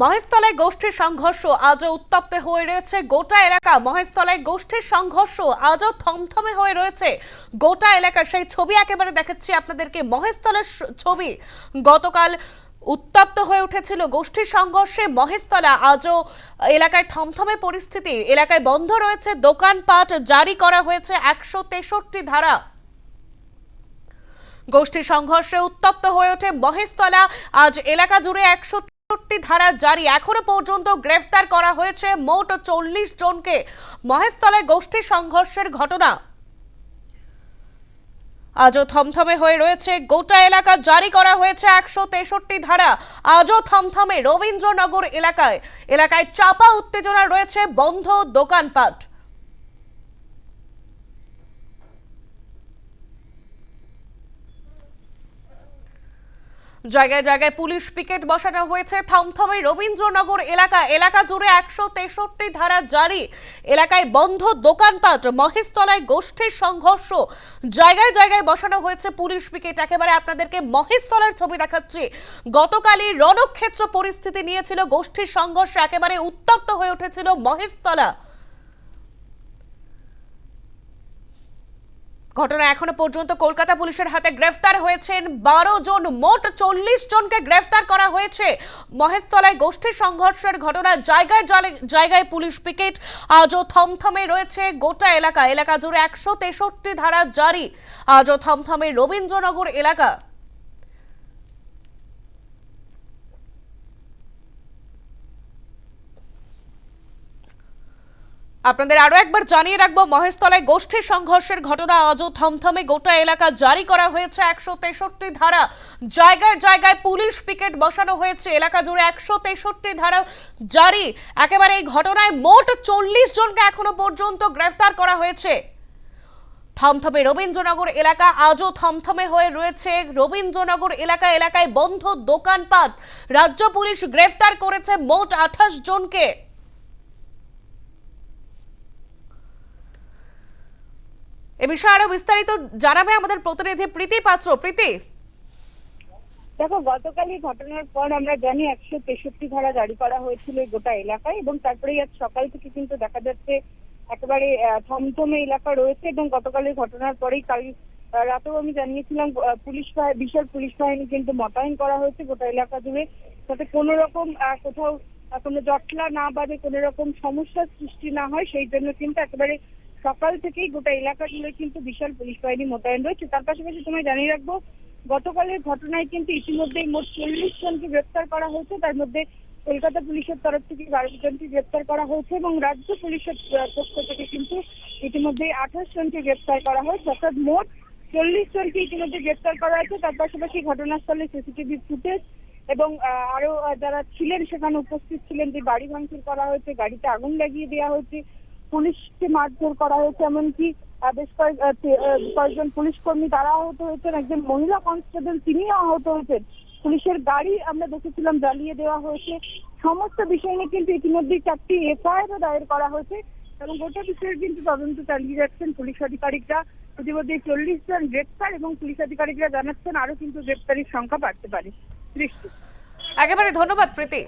মহেশতলায় গোষ্ঠীর সংঘর্ষ আজও উত্তপ্ত হয়ে রয়েছে। গোটা এলাকা মহেশতলায় গোষ্ঠীর সংঘর্ষ আজও থমথমে হয়ে রয়েছে। গোটা এলাকা, সেই ছবি একেবারে দেখাচ্ছি আপনাদেরকে। মহেশতলার ছবি গতকাল উত্তপ্ত হয়ে উঠেছিল গোষ্ঠীর সংঘর্ষে। মহেশতলা আজও এলাকায় থমথমে পরিস্থিতি। এলাকায় বন্ধ রয়েছে, দোকানপাট জারি করা হয়েছে একশো তেষট্টি ধারা। গোষ্ঠী সংঘর্ষে উত্তপ্ত হয়ে ওঠে মহেশতলা। আজ এলাকা জুড়ে একশো তেষট্টি ধারা জারি এখনও পর্যন্ত গ্রেফতার করা হয়েছে মোট চল্লিশ জনকে। মহেশতলায় গোষ্ঠী সংঘর্ষের ঘটনা। আজও থমথমে হয়ে রয়েছে। গোটা এলাকা জারি করা হয়েছে একশো তেষট্টি ধারা। আজও থমথমে রবীন্দ্রনগর এলাকায়। এলাকায় চাপা উত্তেজনা রয়েছে, বন্ধ দোকানপাট। জায়গায় জায়গায় পুলিশ পিকেট বসানো হয়েছে। থমথমে রবীন্দ্রনগর এলাকা এলাকা জুড়ে একশো তেষট্টি ধারা জারি। এলাকায় বন্ধ দোকানপাট, মহেশতলায় গোষ্ঠীর সংঘর্ষ। জায়গায় জায়গায় বসানো হয়েছে পুলিশ পিকেট। একেবারে আপনাদেরকে মহেশতলার ছবি দেখাচ্ছি। গতকালই রণক্ষেত্র পরিস্থিতি নিয়েছিল, গোষ্ঠীর সংঘর্ষ একেবারে উত্তপ্ত হয়ে উঠেছিল মহেশতলা। ঘটনা এখনও পর্যন্ত কলকাতা পুলিশের হাতে গ্রেফতার হয়েছেন বারো জন, মোট চল্লিশ জনকে গ্রেফতার করা হয়েছে। মহেশতলায় গোষ্ঠী সংঘর্ষের ঘটনা, জায়গায় জায়গায় পুলিশ পিকেট, আজও থমথমে রয়েছে গোটা এলাকা। এলাকা জুড়ে একশো তেষট্টি ধারা জারি। আজও থমথমে রবীন্দ্রনগর এলাকা। আপনাদের আরও একবার জানিয়ে রাখব, মহেশতলায় গোষ্ঠী সংঘর্ষের ঘটনা আজও থমথমে। গোটা এলাকা জারি করা হয়েছে একশো তেষট্টি ধারা। জায়গায় জায়গায় পুলিশ পিকেট বসানো হয়েছে, এলাকা জুড়ে একশো তেষট্টি ধারা জারি। একেবারে এই ঘটনায় মোট চল্লিশ জনকে এখনও পর্যন্ত গ্রেফতার করা হয়েছে। থমথমে রবীন্দ্রনগর এলাকা আজও থমথমে হয়ে রয়েছে। রবীন্দ্রনগর এলাকা এলাকায় বন্ধ দোকানপাট। রাজ্য পুলিশ গ্রেফতার করেছে মোট আঠাশ জনকে। এ বিষয়ে আরও বিস্তারিত জানাবে আমাদের প্রতিনিধি প্রীতি পাত্র। প্রীতি? দেখো গতকালই ঘটনার পর আমরা জানি একশো তেষট্টি ধারা জারি করা হয়েছিল গোটা এলাকায় এবং তারপরে আজ সকাল থেকে কিন্তু দেখা যাচ্ছে একেবারে থমথমে এলাকা রয়েছে এবং গতকালের ঘটনার পরেই কাল রাতেও আমি জানিয়েছিলাম পুলিশ বিশাল পুলিশ বাহিনী কিন্তু মোতায়েন করা হয়েছে গোটা এলাকা জুড়ে যাতে কোনো রকম কোথাও কোনো জটলা না বাজে কোনো রকম সমস্যার সৃষ্টি না হয়, সেই জন্য কিন্তু একেবারে সকাল থেকেই গোটা এলাকা জুড়ে কিন্তু বিশাল পুলিশ বাহিনী মোতায়েন রয়েছে। তার পাশাপাশি তোমায় জানিয়ে রাখব, গতকালের ঘটনায় কিন্তু ইতিমধ্যেই মোট চল্লিশ জনকে গ্রেপ্তার করা হয়েছে। তার মধ্যে কলকাতা পুলিশের তরফ থেকে বারো জনকে গ্রেপ্তার করা হয়েছে এবং রাজ্য পুলিশের পক্ষ থেকে কিন্তু ইতিমধ্যেই আঠাশ জনকে গ্রেপ্তার করা হয়েছে। অর্থাৎ মোট চল্লিশ জনকে ইতিমধ্যে গ্রেপ্তার করা হয়েছে। তার পাশাপাশি ঘটনাস্থলে সিসিটিভি ফুটেজ এবং আরও যারা ছিলেন সেখানে উপস্থিত ছিলেন যে বাড়ি ভাঙচুর করা হয়েছে, গাড়িতে আগুন লাগিয়ে দেওয়া হয়েছে। পুলিশকে মারধর করা হয়েছে, এমনকি বেশ কয়েকজন পুলিশ কর্মী তারা আহত হয়েছেন, একজন মহিলা কনস্টেবল তিনিও আহত হয়েছেন। পুলিশের গাড়ি আমরা দেখেছিলাম, জ্বালিয়ে দেওয়া হয়েছে। সমস্ত বিষয় নিয়ে কিন্তু ইতিমধ্যেই চারটি এফআইআরও দায়ের করা হয়েছে, এবং গোটা বিষয়ে কিন্তু তদন্ত চালিয়ে যাচ্ছেন পুলিশ আধিকারিকরা। ইতিমধ্যে চল্লিশ জন গ্রেপ্তার এবং পুলিশ আধিকারিকরা জানাচ্ছেন আরও কিন্তু গ্রেপ্তারির সংখ্যা বাড়তে পারে। একেবারে ধন্যবাদ, প্রীতি।